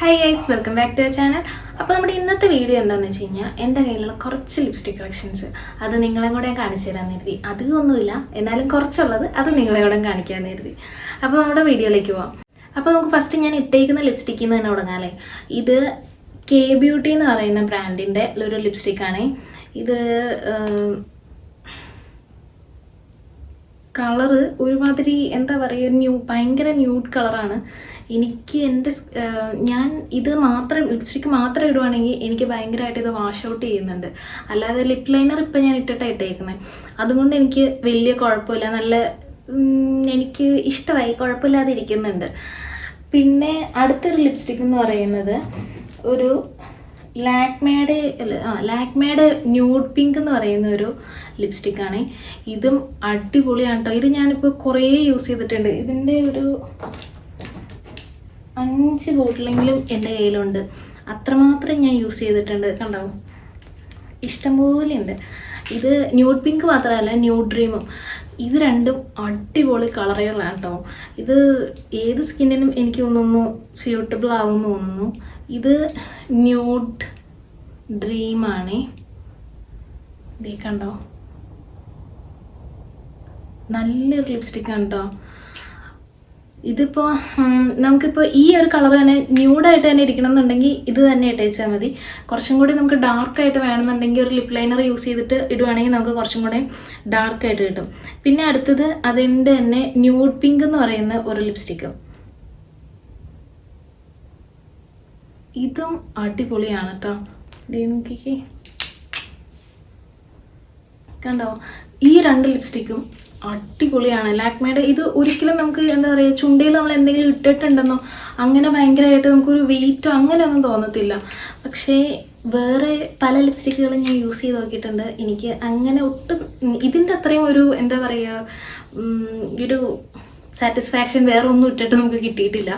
Hi guys welcome back to channel അപ്പോൾ നമ്മുടെ ഇന്നത്തെ വീഡിയോ എന്താണെന്ന് വെച്ച് കഴിഞ്ഞാൽ എന്റെ കയ്യിലുള്ള കുറച്ച് ലിപ്സ്റ്റിക് കളക്ഷൻസ് അത് നിങ്ങളെ കൂടെ കാണിച്ചു തരാമെന്ന് കരുതി. അധികമൊന്നുമില്ല എന്നാലും കുറച്ചുള്ളത് അത് നിങ്ങളെ കൂടെ കാണിക്കാമെന്ന് കരുതി. അപ്പോൾ നമ്മുടെ വീഡിയോയിലേക്ക് പോവാം. അപ്പോൾ നമുക്ക് ഫസ്റ്റ് ഞാൻ ഇട്ടേക്കുന്ന ലിപ്സ്റ്റിക്കിൽ നിന്ന് തന്നെ തുടങ്ങാമല്ലേ ഇത് കെ ബ്യൂട്ടി എന്ന് പറയുന്ന ബ്രാൻഡിന്റെ ഒരു ലിപ്സ്റ്റിക്കാണ് ഇത് കളറ് ഒരുമാതിരി എന്താ പറയുക ന്യൂ ഭയങ്കര ന്യൂഡ് കളറാണ് എനിക്ക് എന്റെ ഞാൻ ഇത് മാത്രം ലിപ്സ്റ്റിക്ക് മാത്രം ഇടുവാണെങ്കിൽ എനിക്ക് ഭയങ്കരമായിട്ട് ഇത് വാഷ് ഔട്ട് ചെയ്യുന്നുണ്ട്. അല്ലാതെ ലിപ് ലൈനർ ഇപ്പം ഞാൻ ഇട്ടിട്ടാണ് ഇട്ടേക്കുന്നത് അതുകൊണ്ട് എനിക്ക് വലിയ കുഴപ്പമില്ല. നല്ല എനിക്ക് ഇഷ്ടമായി. കുഴപ്പമില്ലാതെ ഇരിക്കുന്നുണ്ട്. പിന്നെ അടുത്തൊരു ലിപ്സ്റ്റിക് എന്ന് പറയുന്നത് ഒരു അല്ല ആ ലാക്മേഡ് ന്യൂഡ് പിങ്ക് എന്ന് പറയുന്ന ഒരു ലിപ്സ്റ്റിക്കാണ് ഇതും അടിപൊളിയാണ് കേട്ടോ ഇത് ഞാനിപ്പോൾ കുറേ യൂസ് ചെയ്തിട്ടുണ്ട്. ഇതിന്റെ ഒരു അഞ്ച് ബോട്ടിലെങ്കിലും എന്റെ കയ്യിലുണ്ട്. അത്രമാത്രം ഞാൻ യൂസ് ചെയ്തിട്ടുണ്ട്. കണ്ടോ? ഇഷ്ടംപോലെ ഉണ്ട്. ഇത് ന്യൂഡ് പിങ്ക് മാത്രമല്ല ന്യൂഡ് ഡ്രീമും. ഇത് രണ്ടും അടിപൊളി കളറുകളാണ് കേട്ടോ ഇത് ഏത് സ്കിന്നിനും എനിക്ക് തോന്നുന്നു സ്യൂട്ടബിൾ ആവും തോന്നുന്നു. ഇത് ന്യൂഡ് ഡ്രീമാണ് ഇതേ കണ്ടോ? നല്ലൊരു ലിപ്സ്റ്റിക്കാണ് കേട്ടോ ഇതിപ്പോൾ നമുക്കിപ്പോൾ ഈ ഒരു കളർ തന്നെ ന്യൂഡായിട്ട് തന്നെ ഇരിക്കണം എന്നുണ്ടെങ്കിൽ ഇത് തന്നെ ഇട്ടേച്ചാൽ മതി. കുറച്ചും കൂടി നമുക്ക് ഡാർക്കായിട്ട് വേണമെന്നുണ്ടെങ്കിൽ ഒരു ലിപ് ലൈനർ യൂസ് ചെയ്തിട്ട് ഇടുവാണെങ്കിൽ നമുക്ക് കുറച്ചും കൂടെ ഡാർക്കായിട്ട് കിട്ടും. പിന്നെ അടുത്തത് അതിന്റെ തന്നെ ന്യൂഡ് പിങ്ക് എന്ന് പറയുന്ന ഒരു ലിപ്സ്റ്റിക്ക്. ഇതും അടിപൊളിയാണ് കേട്ടോ നോക്കിക്കേ. കണ്ടോ? ഈ രണ്ട് ലിപ്സ്റ്റിക്കും അടിപൊളിയാണ്. ലാക്മേയുടെ ഇത് ഒരിക്കലും നമുക്ക് എന്താ പറയുക ചുണ്ടയിൽ നമ്മൾ എന്തെങ്കിലും ഇട്ടിട്ടുണ്ടെന്നോ അങ്ങനെ ഭയങ്കരമായിട്ട് നമുക്കൊരു വെയിറ്റോ അങ്ങനെയൊന്നും തോന്നത്തില്ല. പക്ഷേ വേറെ പല ലിപ്സ്റ്റിക്കുകളും ഞാൻ യൂസ് ചെയ്ത് നോക്കിയിട്ടുണ്ട്. എനിക്ക് അങ്ങനെ ഒട്ടും ഇതിന്റെ അത്രയും ഒരു എന്താ പറയുക ഒരു സാറ്റിസ്ഫാക്ഷൻ വേറെ ഒന്നും ഇട്ടിട്ട് നമുക്ക് കിട്ടിയിട്ടില്ല.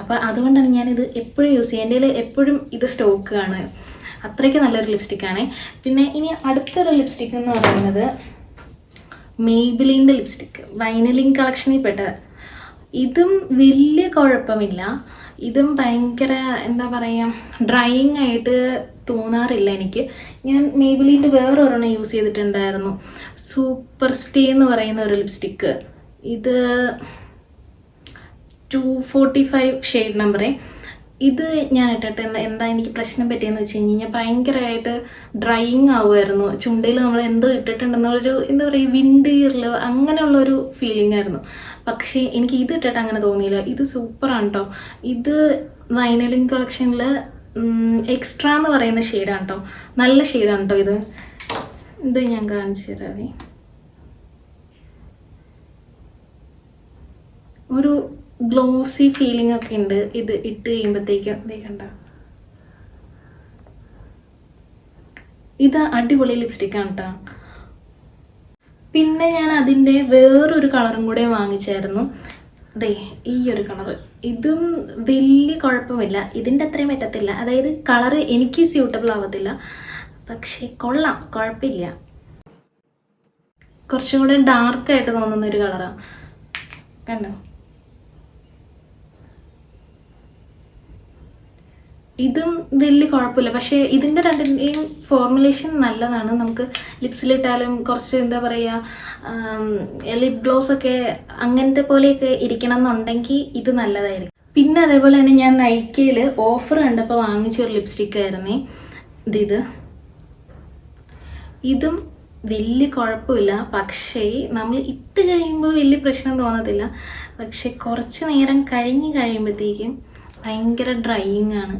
അപ്പോൾ അതുകൊണ്ടാണ് ഞാനിത് എപ്പോഴും യൂസ് ചെയ്യുക. എന്റെ എപ്പോഴും ഇത് സ്റ്റോക്ക് ആണ്. അത്രയ്ക്ക് നല്ലൊരു ലിപ്സ്റ്റിക്കാണ് പിന്നെ ഇനി അടുത്തൊരു ലിപ്സ്റ്റിക് എന്ന് പറയുന്നത് മെയ്ബിലിന്റെ ലിപ്സ്റ്റിക് വൈനലിൻ കളക്ഷനിൽ പെട്ടത്. ഇതും വലിയ കുഴപ്പമില്ല. ഇതും ഭയങ്കര എന്താ പറയുക ഡ്രൈയിങ് ആയിട്ട് തോന്നാറില്ല എനിക്ക്. ഞാൻ മെയ്ബിലിന്റെ വേറൊരെണ്ണം യൂസ് ചെയ്തിട്ടുണ്ടായിരുന്നു. സൂപ്പർ സ്റ്റേ എന്ന് പറയുന്ന ഒരു ലിപ്സ്റ്റിക്ക് ഇത് ടു ഫോർട്ടി ഫൈവ് ഷെയ്ഡ് നമ്പറേ ഇത് ഞാൻ ഇട്ടിട്ട് എന്താ എന്താ എനിക്ക് പ്രശ്നം പറ്റിയെന്ന് വെച്ച് കഴിഞ്ഞ് കഴിഞ്ഞാൽ ഭയങ്കരമായിട്ട് ഡ്രൈയിങ് ആവുമായിരുന്നു. ചുണ്ടയിൽ നമ്മൾ എന്തോ ഇട്ടിട്ടുണ്ടെന്നുള്ളൊരു എന്താ പറയുക വിൻഡ് ഇയറിൽ അങ്ങനെയുള്ളൊരു ഫീലിംഗ് ആയിരുന്നു. പക്ഷേ എനിക്ക് ഇത് ഇട്ടിട്ട് അങ്ങനെ തോന്നിയില്ല. ഇത് സൂപ്പറാണ് കേട്ടോ ഇത് വൈനലിൻ കളക്ഷനിൽ എക്സ്ട്രാ എന്ന് പറയുന്ന ഷെയ്ഡാണ് കേട്ടോ നല്ല ഷെയ്ഡാണ് കേട്ടോ ഇത്. ഇത് ഞാൻ കാണിച്ചു തരാവേ ഒരു ഗ്ലോസി ഫീലിംഗ് ഒക്കെ ഉണ്ട്. ഇത് ഇട്ട് കഴിയുമ്പോഴത്തേക്കും ഇതേ കണ്ട. ഇത് അടിപൊളി ലിപ്സ്റ്റിക്കാണ് കേട്ടോ പിന്നെ ഞാൻ അതിന്റെ വേറൊരു കളറും കൂടെ വാങ്ങിച്ചായിരുന്നു. ദേ ഈ ഒരു കളറ് ഇതും വലിയ കുഴപ്പമില്ല. ഇതിന്റെ അത്രയും പറ്റത്തില്ല. അതായത് കളറ് എനിക്ക് സ്യൂട്ടബിൾ ആവത്തില്ല. പക്ഷേ കൊള്ളാം. കുഴപ്പമില്ല. കുറച്ചും കൂടെ ഡാർക്കായിട്ട് തോന്നുന്ന ഒരു കളറാണ് കണ്ടോ? ഇതും വലിയ കുഴപ്പമില്ല. പക്ഷേ ഇതിന്റെ രണ്ടിന്റെയും ഫോർമുലേഷൻ നല്ലതാണ്. നമുക്ക് ലിപ്സിലിട്ടാലും കുറച്ച് എന്താ പറയുക ലിപ് ഗ്ലോസ് ഒക്കെ അങ്ങനത്തെ പോലെയൊക്കെ ഇരിക്കണം എന്നുണ്ടെങ്കിൽ ഇത് നല്ലതായിരിക്കും. പിന്നെ അതേപോലെ തന്നെ ഞാൻ നൈക്കയിൽ ഓഫർ കണ്ടപ്പോൾ വാങ്ങിച്ച ഒരു ലിപ്സ്റ്റിക് ആയിരുന്നേ. ഇത് ഇതും. വലിയ കുഴപ്പമില്ല. പക്ഷേ നമ്മൾ ഇട്ട് കഴിയുമ്പോൾ വലിയ പ്രശ്നം തോന്നത്തില്ല. പക്ഷെ കുറച്ച് നേരം കഴിഞ്ഞ് കഴിയുമ്പോഴത്തേക്കും ഭയങ്കര ഡ്രൈയിങ് ആണ്.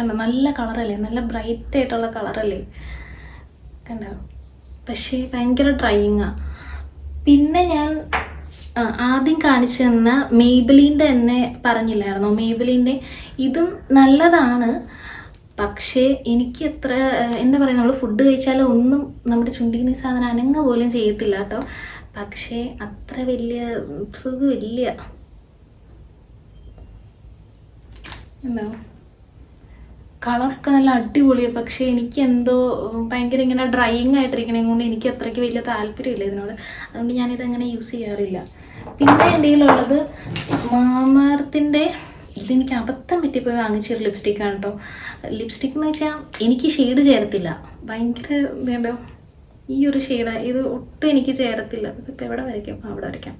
കണ്ടോ? നല്ല കളറല്ലേ? നല്ല ബ്രൈറ്റ് ആയിട്ടുള്ള കളറല്ലേ? കണ്ട? പക്ഷേ ഭയങ്കര ഡ്രൈയിങ്ങാണ് പിന്നെ ഞാൻ ആദ്യം കാണിച്ചു തന്ന മേബിലിന്റെ തന്നെ പറഞ്ഞില്ലായിരുന്നു? മേബിലിന്റെ ഇതും നല്ലതാണ്. പക്ഷേ എനിക്ക് എത്ര എന്താ പറയുക നമ്മൾ ഫുഡ് കഴിച്ചാലും ഒന്നും നമ്മുടെ ചുണ്ടിൽ നിന്ന് സാധനം അനങ്ങ പോലും ചെയ്യത്തില്ല കേട്ടോ. പക്ഷേ അത്ര വലിയ സുഖമില്ല. എന്താ? കളറൊക്കെ നല്ല അടിപൊളിയാണ് പക്ഷേ എനിക്ക് എന്തോ ഭയങ്കര ഇങ്ങനെ ഡ്രൈയിങ് ആയിട്ടിരിക്കണേ കൊണ്ട് എനിക്ക് അത്രയ്ക്ക് വലിയ താല്പര്യമില്ല ഇതിനോട്. അതുകൊണ്ട് ഞാനിത് അങ്ങനെ യൂസ് ചെയ്യാറില്ല. പിന്നെ എന്റെ കയ്യിലുള്ളത് മാമർത്തിന്റെ ഇതെനിക്ക് അബദ്ധം പറ്റിപ്പോയി വാങ്ങിച്ചൊരു ലിപ്സ്റ്റിക്കാണ് കേട്ടോ ലിപ്സ്റ്റിക് എന്ന് വെച്ചാൽ എനിക്ക് ഷെയ്ഡ് ചേരത്തില്ല. ഭയങ്കര എന്താ ഈ ഒരു ഷെയ്ഡ് ഇത് ഒട്ടും എനിക്ക് ചേരത്തില്ല. ഇതിപ്പോൾ എവിടെ വരയ്ക്കാം? അവിടെ വരയ്ക്കാം.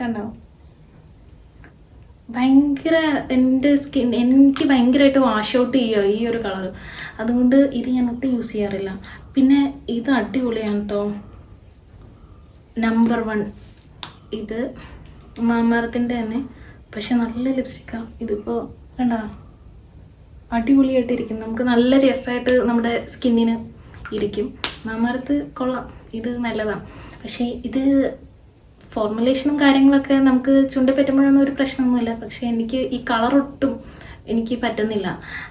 കണ്ടോ? ഭയങ്കര എന്റെ സ്കിൻ എനിക്ക് ഭയങ്കരമായിട്ട് വാഷ് ഔട്ട് ചെയ്യുക ഈ ഒരു കളർ അതുകൊണ്ട് ഇത് ഞാൻ ഒട്ടും യൂസ് ചെയ്യാറില്ല. പിന്നെ ഇത് അടിപൊളിയാണ് കേട്ടോ നമ്പർ വൺ ഇത് മാമരത്തിന്റെ തന്നെ. പക്ഷെ നല്ല ലിപ്സ്റ്റിക്കാണ് ഇതിപ്പോൾ കണ്ട? അടിപൊളിയായിട്ടിരിക്കും നമുക്ക് നല്ല രസമായിട്ട് നമ്മുടെ സ്കിന്നിന് ഇരിക്കും. മാമരത്ത് കൊള്ളാം. ഇത് നല്ലതാണ് പക്ഷേ ഇത് ഫോർമുലേഷനും കാര്യങ്ങളൊക്കെ നമുക്ക് ചുണ്ട പറ്റുമ്പോഴൊന്നും ഒരു പ്രശ്നമൊന്നുമില്ല. പക്ഷേ എനിക്ക് ഈ കളർ ഒട്ടും എനിക്ക് പറ്റുന്നില്ല.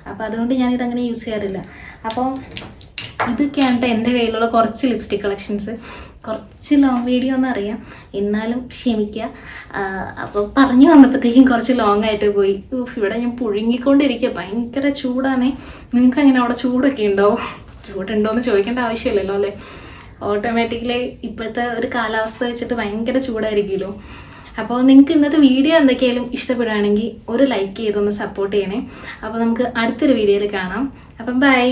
അപ്പോൾ അതുകൊണ്ട് ഞാൻ ഇതങ്ങനെ യൂസ് ചെയ്യാറില്ല. അപ്പോൾ ഇതൊക്കെയാണ് എന്റെ കയ്യിലുള്ള കുറച്ച് ലിപ്സ്റ്റിക് കളക്ഷൻസ് കുറച്ച് ലോങ് വീഡിയോ എന്ന് അറിയാം എന്നാലും ക്ഷമിക്കുക അപ്പോൾ പറഞ്ഞു വന്നപ്പോഴത്തേക്കും കുറച്ച് ലോങ് ആയിട്ട് പോയി. ഊഫ് ഇവിടെ ഞാൻ പുഴുങ്ങിക്കൊണ്ടിരിക്കുക ഭയങ്കര ചൂടാണേ. നിങ്ങൾക്ക് അങ്ങനെ അവിടെ ചൂടൊക്കെ ഉണ്ടോ? ചൂടുണ്ടോ എന്ന് ചോദിക്കേണ്ട ആവശ്യമില്ലല്ലോ അല്ലേ? ഓട്ടോമാറ്റിക്കലി ഇപ്പോഴത്തെ ഒരു കാലാവസ്ഥ വെച്ചിട്ട് ഭയങ്കര ചൂടായിരിക്കുമല്ലോ. അപ്പോൾ നിങ്ങൾക്ക് ഇന്നത്തെ വീഡിയോ എന്തൊക്കെയായാലും ഇഷ്ടപ്പെടുകയാണെങ്കിൽ ഒരു ലൈക്ക് ചെയ്തൊന്ന് സപ്പോർട്ട് ചെയ്യണേ. അപ്പോൾ നമുക്ക് അടുത്തൊരു വീഡിയോയിൽ കാണാം. അപ്പം ബൈ